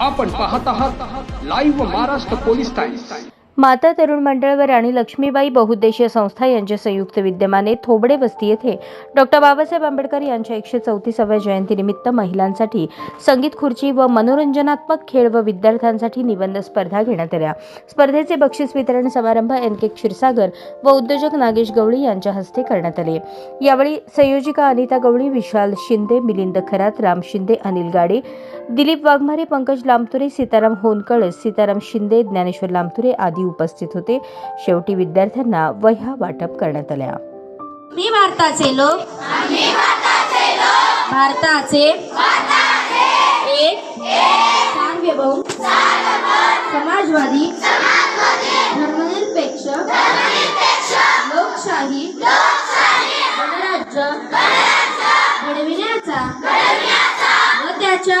आपण पाहत आहात लाईव्ह महाराष्ट्र पोलीस टाइम्स माता तरुण मंडळ व राणी लक्ष्मीबाई बहुउद्देशीय संस्था यांच्या संयुक्त विद्यमाने थोबडे वस्ती येथे डॉक्टर बाबासाहेब आंबेडकर यांच्या एकशे चौतीसाव्या जयंतीनिमित्त महिलांसाठी संगीत खुर्ची व मनोरंजनात्मक खेळ व विद्यार्थ्यांसाठी निबंध स्पर्धा घेण्यात आल्या. स्पर्धेचे बक्षीस वितरण समारंभ एन के क्षीरसागर व उद्योजक नागेश गवळी यांच्या हस्ते करण्यात आले. यावेळी संयोजिका अनिता गवळी विशाल शिंदे मिलिंद खरात राम शिंदे अनिल गाडे दिलीप वाघमारे पंकज लांबतुरे सीताराम होनकळ सीताराम शिंदे ज्ञानेश्वर लांबतुरे आदी उपस्थित होते. शेवटी विद्यार्थ्यांना वह्या वाटप करण्यात आल्या. मी भारताचे लोक. भारताचे एक. सार्वभौम. समाजवादी. धर्मनिरपेक्ष. लोकशाही. गणराज्य. घडविण्याचा. व त्याच्या.